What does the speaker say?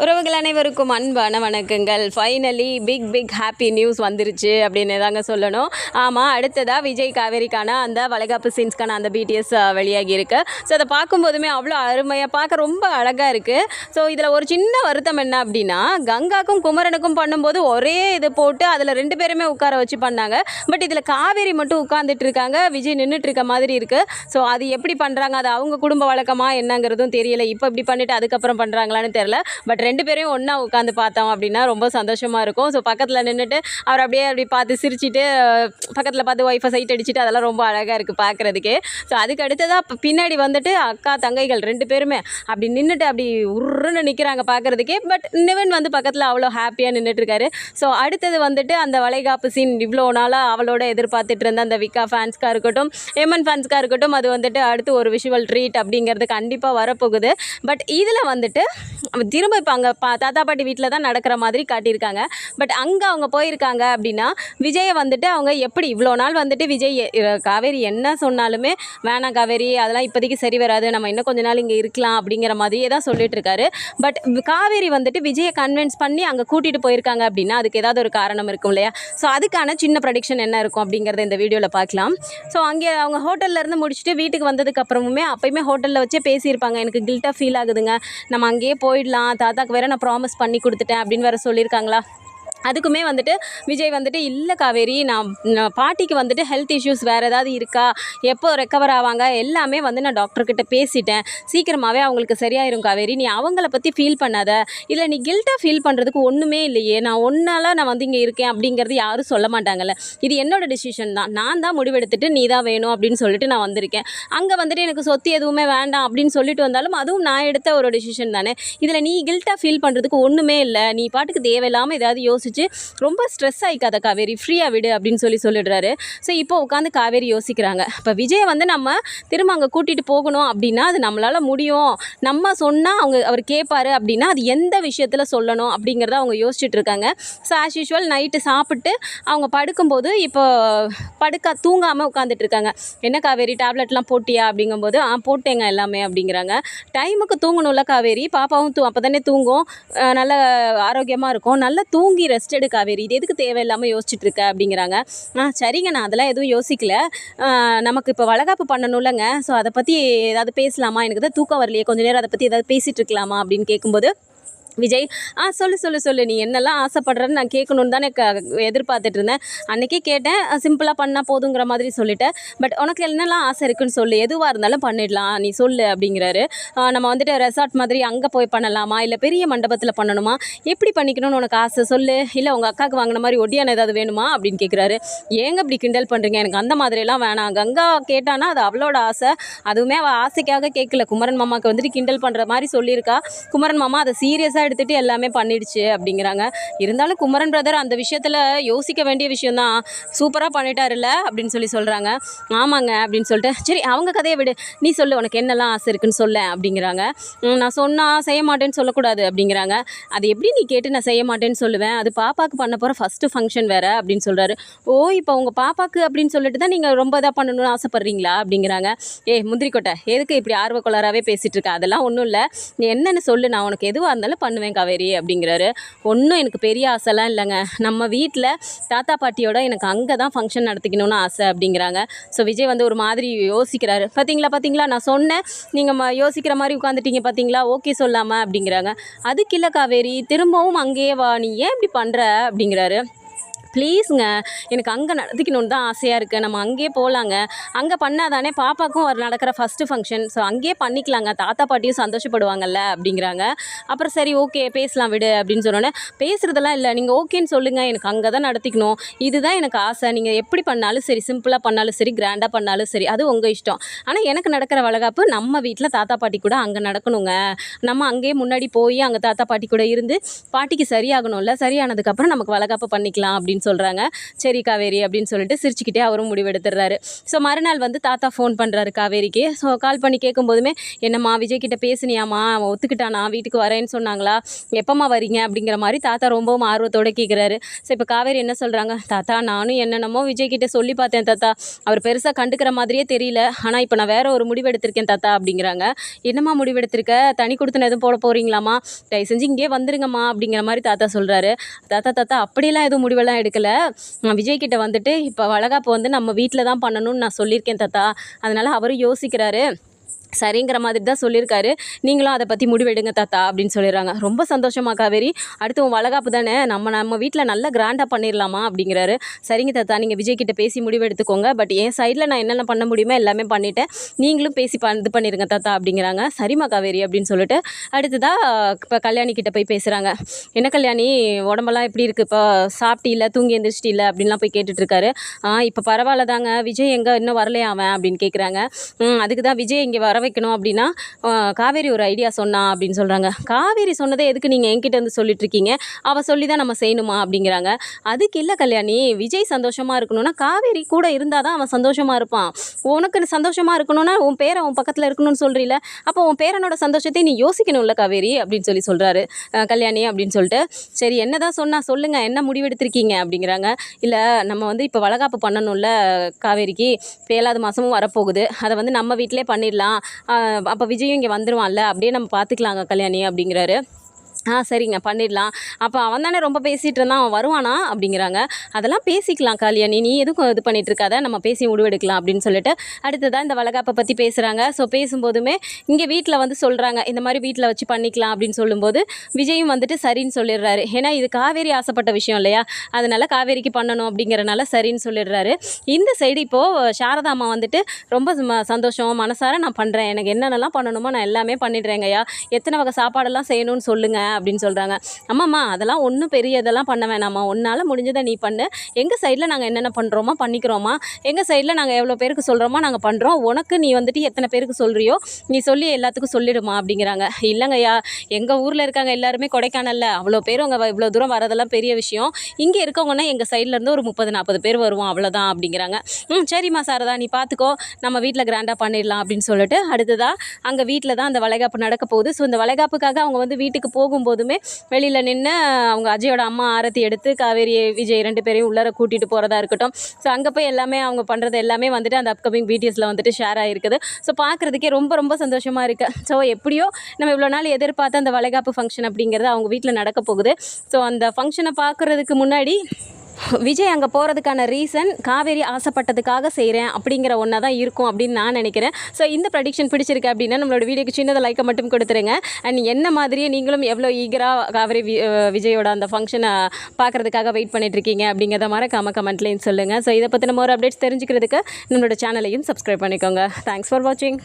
உறவுகள் அனைவருக்கும் அன்பான வணக்கங்கள். Finally big big happy news வந்துருச்சு அப்படின்னு தாங்க சொல்லணும். ஆமாம் அடுத்ததாக விஜய் காவேரிக்கான அந்த வளைகாப்பு சீன்ஸ்க்கான அந்த பிடிஎஸ் வெளியாகி இருக்கு. ஸோ அதை பார்க்கும்போதுமே அவ்வளோ அருமையாக பார்க்க ரொம்ப அழகாக இருக்குது ஸோ இதில் ஒரு சின்ன வருத்தம் என்ன அப்படின்னா கங்காக்கும் குமரனுக்கும் பண்ணும்போது ஒரே இது போட்டு அதில் ரெண்டு பேருமே உட்கார வச்சு பண்ணாங்க. பட் இதில் காவேரி மட்டும் உட்காந்துட்டு இருக்காங்க. விஜய் நின்றுட்டு இருக்க மாதிரி இருக்குது ஸோ அது எப்படி பண்ணுறாங்க அது அவங்க குடும்ப வழக்கமா என்னங்கிறதும் தெரியல. இப்போ இப்படி பண்ணிவிட்டு அதுக்கப்புறம் பண்ணுறாங்களான்னு தெரில பட் ரெண்டு பேரையும் ஒன்றா உட்காந்து பார்த்தோம் அப்படின்னா ரொம்ப சந்தோஷமாக இருக்கும். ஸோ பக்கத்தில் நின்றுட்டு அவர் அப்படியே அப்படி பார்த்து சிரிச்சிட்டு பக்கத்தில் பார்த்து ஒய்ஃபை சைட் அடிச்சுட்டு அதெல்லாம் ரொம்ப அழகாக இருக்குது பார்க்குறதுக்கே. ஸோ அதுக்கு அடுத்ததாக இப்போ பின்னாடி வந்துட்டு அக்கா தங்கைகள் ரெண்டு பேருமே அப்படி நின்றுட்டு அப்படி உருன்னு நிற்கிறாங்க பார்க்குறதுக்கே. பட் நிவன் வந்து பக்கத்தில் அவ்வளோ ஹாப்பியாக நின்றுட்டுருக்காரு ஸோ அடுத்தது வந்துட்டு அந்த வளைகாப்பு சீன் இவ்வளோ நாளாக அவளோட எதிர்பார்த்துட்டு இருந்த அந்த விக்கா ஃபேன்ஸ்க்காக இருக்கட்டும் எம்என் ஃபேன்ஸ்க்காக இருக்கட்டும் அது வந்துட்டு அடுத்து ஒரு விஷுவல் ட்ரீட் அப்படிங்கிறது கண்டிப்பாக வரப்போகுது. பட் இதில் வந்துட்டு திரும்ப இப்போ அங்கே பா தாத்தா பாட்டி வீட்டில் தான் நடக்கிற மாதிரி காட்டியிருக்காங்க. பட் அங்கே அவங்க போயிருக்காங்க அப்படின்னா விஜயை வந்துட்டு அவங்க எப்படி இவ்வளோ நாள் வந்துட்டு விஜய் காவேரி என்ன சொன்னாலுமே வேணாம் காவேரி அதெல்லாம் இப்போதைக்கு சரி வராது. நம்ம இன்னும் கொஞ்ச நாள் இங்கே இருக்கலாம். அப்படிங்கிற மாதிரியே தான் சொல்லிட்டு இருக்காரு. பட் காவேரி வந்துட்டு விஜயை கன்வின்ஸ் பண்ணி அங்கே கூட்டிகிட்டு போயிருக்காங்க அப்படின்னா அதுக்கு ஏதாவது ஒரு காரணம் இருக்கும் இல்லையா? ஸோ அதுக்கான சின்ன ப்ரடிக்ஷன் என்ன இருக்கும் அப்படிங்கிறத இந்த வீடியோவில் பார்க்கலாம். ஸோ அங்கே அவங்க ஹோட்டல்ல இருந்து முடிச்சுட்டு வீட்டுக்கு வந்ததுக்கு அப்புறமுமே அப்பயுமே ஹோட்டலில் வச்சே பேசியிருப்பாங்க. எனக்கு கில்ட்டாக ஃபீல் ஆகுதுங்க. நம்ம அங்கேயே போயிடலாம். தாத்தா எனக்கு வேற நான் ப்ராமிஸ் பண்ணி கொடுத்துட்டேன் அப்படின்னு வேற சொல்லியிருக்காங்களா? அதுக்குமே வந்துட்டு விஜய் வந்துட்டு இல்லை காவேரி நான் பாட்டிக்கு வந்துட்டு ஹெல்த் இஷ்யூஸ் வேறு ஏதாவது இருக்கா? எப்போ ரெக்கவர் ஆவாங்க? எல்லாமே வந்து நான் டாக்டர்கிட்ட பேசிட்டேன். சீக்கிரமாகவே அவங்களுக்கு சரியாயிரும் காவேரி. நீ அவங்கள பற்றி ஃபீல் பண்ணாத. இல்லை நீ கில்ட்டாக ஃபீல் பண்ணுறதுக்கு ஒன்றுமே இல்லையே. நான் ஒன்றால் நான் வந்து இங்கே இருக்கேன் அப்படிங்கிறது யாரும் சொல்ல மாட்டாங்கல்ல. இது என்னோட டிசிஷன் தான். நான் தான் முடிவெடுத்துட்டு நீ தான் வேணும் அப்படின்னு சொல்லிட்டு நான் வந்திருக்கேன். அங்கே வந்துட்டு எனக்கு சொத்து எதுவுமே வேண்டாம் அப்படின்னு சொல்லிட்டு வந்தாலும் அதுவும் நான் எடுத்த ஒரு டிசிஷன் தானே. இதில் நீ கில்ட்டாக ஃபீல் பண்ணுறதுக்கு ஒன்றுமே இல்லை. நீ பாட்டுக்கு தேவையில்லாமல் ஏதாவது யோசிச்சு ரொம்ப ஸ்ட்ரெஸ் ஆகிக்காத காவேரி ஃப்ரீயாக விடு அப்படின்னு சொல்லி சொல்லிடுறாரு. ஸோ இப்போ உட்காந்து காவேரி யோசிக்கிறாங்க. இப்போ விஜயை வந்து நம்ம திரும்ப அங்கே கூட்டிகிட்டு போகணும் அப்படின்னா அது நம்மளால் முடியும். நம்ம சொன்னால் அவங்க அவர் கேட்பாரு அப்படின்னா அது எந்த விஷயத்தில் சொல்லணும் அப்படிங்கிறத அவங்க யோசிச்சுட்டு இருக்காங்க. ஸோ ஆஸ் யூஷுவல் நைட்டு சாப்பிட்டு அவங்க படுக்கும்போது இப்போ படுக்க தூங்காமல் உட்காந்துட்டு இருக்காங்க. என்ன காவேரி டேப்லெட்லாம் போட்டியா? அப்படிங்கும்போது ஆ போட்டேங்க எல்லாமே அப்படிங்கிறாங்க. டைமுக்கு தூங்கணும்ல காவேரி பாப்பாவும் தூ அப்போ தானே தூங்கும் நல்ல ஆரோக்கியமாக இருக்கும். நல்லா தூங்கி ரெஸ்ட் எடு காவேரி. இது எதுக்கு தேவையில்லாமல் யோசிச்சுட்டு இருக்க அப்படிங்கிறாங்க. ஆ சரிங்க. நான் அதெல்லாம் எதுவும் யோசிக்கல. நமக்கு இப்போ வளகாப்பு பண்ணணும்லங்க. ஸோ அதை பற்றி ஏதாவது பேசலாமா? எனக்கு தான் தூக்கம் வரலையே. கொஞ்சம் நேரம் அதை பற்றி ஏதாவது பேசிகிட்டு இருக்கலாமா அப்படின்னு கேட்கும்போது விஜய் ஆ சொல்லு சொல்லு சொல்லு. நீ என்னெல்லாம் ஆசைப்படுறேன்னு நான் கேட்கணுன்னு தானே க எதிர்பார்த்துட்டு இருந்தேன். அன்றைக்கே கேட்டேன். சிம்பிளாக பண்ணால் போதுங்கிற மாதிரி சொல்லிட்டேன். பட் உனக்கு என்னெல்லாம் ஆசை இருக்குன்னு சொல்லு. எதுவாக இருந்தாலும் பண்ணிடலாம். நீ சொல்லு அப்படிங்கிறாரு. நம்ம வந்துட்டு ரெசார்ட் மாதிரி அங்கே போய் பண்ணலாமா? இல்லை பெரிய மண்டபத்தில் பண்ணணுமா? எப்படி பண்ணிக்கணும்னு உனக்கு ஆசை? சொல்லு. இல்லை உங்கள் அக்காவுக்கு வாங்கின மாதிரி ஒடியான ஏதாவது வேணுமா? அப்படின்னு கேட்குறாரு. ஏங்க இப்படி கிண்டல் பண்ணுறீங்க எனக்கு அந்த மாதிரியெல்லாம் வேணாம். கங்கா கேட்டானா அது அவளோட ஆசை. அதுவுமே அவள் ஆசைக்காக கேட்கல. குமரன் மாமாவுக்கு வந்துட்டு கிண்டல் பண்ணுற மாதிரி சொல்லியிருக்கா. குமரன் மாமா அதை சீரியஸாக எடுத்துகிட்டு எல்லாமே பண்ணிடுச்சு அப்படிங்கிறாங்க. இருந்தாலும் குமரன் பிரதர் அந்த விஷயத்தில் யோசிக்க வேண்டிய விஷயம்தான். சூப்பராக பண்ணிட்டாருல்ல அப்படின்னு சொல்லி சொல்கிறாங்க ஆமாங்க அப்படின்னு சொல்லிட்டு சரி அவங்க கதையை விடு. நீ சொல்லு உனக்கு என்னெல்லாம் ஆசை இருக்குன்னு சொல்ல அப்படிங்கிறாங்க. நான் சொன்னால் செய்ய மாட்டேன்னு சொல்லக்கூடாது அப்படிங்கிறாங்க. அது எப்படி நீ கேட்டு நான் செய்ய மாட்டேன்னு சொல்லுவேன்? அது பாப்பாவுக்கு பண்ண போகிற ஃபஸ்ட்டு ஃபங்க்ஷன் வேறு அப்படின்னு சொல்கிறாரு ஓ இப்போ உங்கள் பாப்பாக்கு அப்படின்னு சொல்லிட்டு தான் நீங்கள் ரொம்ப இதாக பண்ணணும்னு ஆசைப்பட்றீங்களா அப்படிங்கிறாங்க. ஏ முந்திரிக்கொட்டை எதுக்கு இப்படி ஆர்வக்கொளராகவே பேசிகிட்டு இருக்க? அதெல்லாம் ஒன்றும் இல்லை. நீ என்னென்னு சொல்லு நான் உனக்கு எதுவாக இருந்தாலும் பண்ணுவேன் காவேரி அப்படிங்கிறாரு. ஒன்றும் எனக்கு பெரிய ஆசைலாம் இல்லைங்க. நம்ம வீட்டில் தாத்தா பாட்டியோட எனக்கு அங்கே தான் ஃபங்க்ஷன் நடத்திக்கணும்னு ஆசை அப்படிங்கிறாங்க. ஸோ விஜய் வந்து ஒரு மாதிரி யோசிக்கிறாரு. பார்த்தீங்களா பார்த்தீங்களா நான் சொன்னேன். நீங்கள் யோசிக்கிற மாதிரி உட்காந்துட்டீங்க பார்த்தீங்களா ஓகே சொல்லாமல் அப்படிங்கிறாங்க. அதுக்கு இல்லை காவேரி திரும்பவும் அங்கேயே வா. நீ ஏன் இப்படி பண்ணுற அப்படிங்கிறாரு. ப்ளீஸுங்க. எனக்கு அங்கே நடத்திக்கணும்னு தான் ஆசையாக இருக்குது நம்ம அங்கேயே போகலாங்க அங்கே பண்ணாதானே பாப்பாக்கும் ஒரு நடக்கிற ஃபஸ்ட்டு ஃபங்க்ஷன் ஸோ அங்கேயே பண்ணிக்கலாங்க. தாத்தா பாட்டியும் சந்தோஷப்படுவாங்கல்ல அப்படிங்கிறாங்க. அப்புறம் சரி ஓகே பேசலாம் விடு அப்படின்னு சொன்னோன்னே பேசுகிறதெல்லாம் இல்லை. நீங்கள் ஓகேன்னு சொல்லுங்கள் எனக்கு அங்கே தான் நடத்திக்கணும். இதுதான் எனக்கு ஆசை. நீங்கள் எப்படி பண்ணாலும் சரி சிம்பிளாக பண்ணாலும் சரி கிராண்டாக பண்ணாலும் சரி அது உங்கள் இஷ்டம். ஆனால் எனக்கு நடக்கிற வளகாப்பு நம்ம வீட்டில் தாத்தா பாட்டி கூட அங்கே நடக்கணுங்க. நம்ம அங்கேயே முன்னாடி போய் அங்கே தாத்தா பாட்டி கூட இருந்து பாட்டிக்கு சரியாகணும்ல. சரியானதுக்கப்புறம் நமக்கு வளகாப்பு பண்ணிக்கலாம் அப்படின்னு சொல்கிறாங்க சரி காவேரி அப்படின்னு சொல்லிட்டு சிரிச்சுக்கிட்டே அவரும் முடிவெடுத்துடுறாரு. ஸோ மறுநாள் வந்து தாத்தா ஃபோன் பண்ணுறாரு காவேரிக்கு. ஸோ கால் பண்ணி கேட்கும்போதுமே என்னம்மா விஜய் கிட்ட பேசுனியாம்மா? அவன் ஒத்துக்கிட்டானா? வீட்டுக்கு வரேன்னு சொன்னாங்களா? எப்பம்மா வரீங்க? அப்படிங்கிற மாதிரி தாத்தா ரொம்பவும் ஆர்வத்தோட கேட்குறாரு ஸோ இப்போ காவேரி என்ன சொல்கிறாங்க தாத்தா நானும் என்னென்னமோ விஜய் கிட்ட சொல்லி பார்த்தேன் தாத்தா. அவர் பெருசாக கண்டுக்கிற மாதிரியே தெரியல. ஆனால் இப்போ நான் வேற ஒரு முடிவு எடுத்திருக்கேன் தாத்தா அப்படிங்கிறாங்க. என்னம்மா முடிவெடுத்திருக்க? தனி கொடுத்துன எதுவும் போட போகிறீங்களாம்மா தயவு செஞ்சு இங்கே வந்துருங்கம்மா அப்படிங்கிற மாதிரி தாத்தா சொல்கிறாரு தாத்தா தாத்தா அப்படியெல்லாம் எதுவும் முடிவெல்லாம் எடுக்கல. விஜய் கிட்ட வந்துட்டு இப்போ வளகாப்பு வந்து நம்ம வீட்டில் தான் பண்ணணும்னு நான் சொல்லியிருக்கேன் தாத்தா. அதனால் அவரும் யோசிக்கிறாரு. சரிங்கிற மாதிரி தான் சொல்லியிருக்காரு. நீங்களும் அதை பற்றி முடிவெடுங்க தாத்தா அப்படின்னு சொல்லிடுறாங்க. ரொம்ப சந்தோஷமா காவேரி. அடுத்து உன் வளகாப்பு தானே? நம்ம நம்ம வீட்டில் நல்லா கிராண்டாக பண்ணிடலாமா அப்படிங்கிறாரு. சரிங்க தாத்தா நீங்கள் விஜய் கிட்ட பேசி முடிவெடுத்துக்கோங்க. பட் என் சைடில் நான் என்னென்ன பண்ண முடியுமோ எல்லாமே பண்ணிட்டேன். நீங்களும் பேசி ப இது பண்ணிடுங்க தாத்தா அப்படிங்கிறாங்க. சரிம்மா காவேரி அப்படின்னு சொல்லிட்டு அடுத்ததாக இப்போ கல்யாணி கிட்ட போய் பேசுகிறாங்க என்ன கல்யாணி உடம்பெல்லாம் எப்படி இருக்குது இப்போ சாப்பிட்டீல தூங்கி எந்திரிச்சிட்டில அப்படின்லாம் போய் கேட்டுட்ருக்காரு. இப்போ பரவாயில்ல தாங்க. விஜய் எங்கே இன்னும் வரலையா அவன் அப்படின்னு கேட்குறாங்க அதுக்கு தான் விஜய் இங்கே வர வர வைக்கணும் அப்படின்னா காவேரி ஒரு ஐடியா சொன்னா அப்படின்னு சொல்கிறாங்க காவேரி சொன்னதை எதுக்கு நீங்கள் என்கிட்ட வந்து சொல்லிட்டு இருக்கீங்க அவள் சொல்லி தான் நம்ம செய்யணுமா அப்படிங்கிறாங்க. அதுக்கு இல்லை கல்யாணி விஜய் சந்தோஷமாக இருக்கணும்னா காவேரி கூட இருந்தால் தான் அவன் சந்தோஷமாக இருப்பான். உனக்கு சந்தோஷமாக இருக்கணும்னா உன் பேரை உன் பக்கத்தில் இருக்கணும்னு சொல்கிறீல அப்போ உன் பேரனோட சந்தோஷத்தை நீ யோசிக்கணும்ல காவேரி அப்படின்னு சொல்லி சொல்கிறாரு கல்யாணி அப்படின்னு சொல்லிட்டு. சரி என்ன தான் சொன்னால் சொல்லுங்கள் என்ன முடிவெடுத்திருக்கீங்க அப்படிங்கிறாங்க. இல்லை நம்ம வந்து இப்போ வளகாப்பு பண்ணணும்ல காவேரிக்கு. இப்போ ஏழாவது மாதமும் வரப்போகுது. அதை வந்து நம்ம வீட்டிலே பண்ணிடலாம். அப்போ விஜயும் இங்கே வந்துருவான்ல அப்படியே நம்ம பார்த்துக்கலாங்க கல்யாணி அப்படிங்கிறாரு. ஆ சரிங்க பண்ணிடலாம். அப்போ அவன் தானே ரொம்ப பேசிகிட்டு இருந்தான் அவன் வருவானா அப்படிங்கிறாங்க. அதெல்லாம் பேசிக்கலாம் கல்யாணி நீ எதுக்கும் இது பண்ணிட்டு இருக்காத நம்ம பேசி முடிவெடுக்கலாம் அப்படின்னு சொல்லிட்டு அடுத்ததாக இந்த வளகாப்பை பற்றி பேசுகிறாங்க ஸோ பேசும்போதுமே இங்கே வீட்டில் வந்து சொல்கிறாங்க இந்த மாதிரி வீட்டில் வச்சு பண்ணிக்கலாம் அப்படின்னு சொல்லும்போது விஜயும் வந்துட்டு சரின்னு சொல்லிடுறாரு. ஏன்னா இது காவேரி ஆசைப்பட்ட விஷயம் இல்லையா? அதனால காவேரிக்கு பண்ணணும் அப்படிங்கிறனால சரின்னு சொல்லிடுறாரு. இந்த சைடு இப்போது சாரதா அம்மா வந்துட்டு ரொம்ப சந்தோஷம் மனசார நான் பண்ணுறேன் எனக்கு என்னென்னலாம் பண்ணணுமோ நான் எல்லாமே பண்ணிடுறேங்கய்யா. எத்தனை வகை சாப்பாடெல்லாம் செய்யணும்னு சொல்லுங்கள் அப்படின்னு சொல்கிறாங்க அம்மாம்மா அதெல்லாம் ஒன்றும் பெரிய இதெல்லாம் பண்ண வேணாம்மா. உன்னால் முடிஞ்சதை நீ பண்ணு. எங்கள் சைடில் நாங்கள் என்னென்ன பண்ணுறோமோ பண்ணிக்கிறோமா? எங்கள் சைடில் நாங்கள் எவ்வளோ பேருக்கு சொல்கிறோமோ நாங்கள் பண்ணுறோம் உனக்கு நீ வந்துட்டு எத்தனை பேருக்கு சொல்கிறியோ நீ சொல்லி எல்லாத்துக்கும் சொல்லிடுமா அப்படிங்கிறாங்க. இல்லைங்கய்யா எங்கள் ஊரில் இருக்காங்க எல்லாருமே கொடைக்கானலில். அவ்வளோ பேர் அங்கே இவ்வளோ தூரம் வரதெல்லாம் பெரிய விஷயம். இங்கே இருக்கவங்கன்னா எங்கள் சைட்லேருந்து ஒரு முப்பது நாற்பது பேர் வருவோம். அவ்வளோதான் அப்படிங்கிறாங்க. ம் சரிம்மா சாரதா நீ பார்த்துக்கோ நம்ம வீட்டில் கிராண்டாக பண்ணிடலாம் அப்படின்னு சொல்லிட்டு அடுத்ததாக அங்கே வீட்டில் தான் அந்த வளைகாப்பு நடக்க போகுது. ஸோ இந்த வளைகாப்புக்காக அவங்க வந்து வீட்டுக்கு போகும்போதுமே வெளியில் நின்று அவங்க அஜயோட அம்மா ஆரத்தி எடுத்து காவேரி விஜய் ரெண்டு பேரையும் உள்ளார கூட்டிகிட்டு போகிறதா இருக்கட்டும். ஸோ அங்கே போய் எல்லாமே அவங்க பண்ணுறது எல்லாமே வந்துட்டு அந்த அப்கமிங் பிடிஎஸில் வந்துட்டு ஷேர் ஆகிருக்குது ஸோ பார்க்குறதுக்கே ரொம்ப ரொம்ப சந்தோஷமாக இருக்குது ஸோ எப்படியோ நம்ம இவ்வளோ நாள் எதிர்பார்த்த அந்த வளைகாப்பு ஃபங்க்ஷன் அப்படிங்கிறது அவங்க வீட்டில் நடக்க போகுது. ஸோ அந்த ஃபங்க்ஷனை பார்க்குறதுக்கு முன்னாடி விஜய் அங்கே போகிறதுக்கான ரீசன் காவேரி ஆசைப்பட்டதுக்காக செய்கிறேன் அப்படிங்கிற ஒன்றா தான் இருக்கும் அப்படின்னு நான் நினைக்கிறேன். ஸோ இந்த ப்ரடிக்ஷன் பிடிச்சிருக்கு அப்படின்னா நம்மளோட வீடியோக்கு சின்னதாக லைக்கை மட்டும் கொடுத்துருங்க. அண்ட் என்ன மாதிரியே நீங்களும் எவ்வளோ ஈகராக காவேரி வி- விஜயோட அந்த ஃபங்க்ஷனை பார்க்குறதுக்காக வெயிட் பண்ணிட்டுருக்கீங்க அப்படிங்கிறத மறக்காம கமெண்ட்லேயும் சொல்லுங்கள் ஸோ இதை பற்றின ஒரு அப்டேட்ஸ் தெரிஞ்சுக்கிறதுக்கு நம்மளோட சேனலையும் சப்ஸ்கிரைப் பண்ணிக்கோங்க. தேங்க்ஸ் ஃபார் வாட்சிங்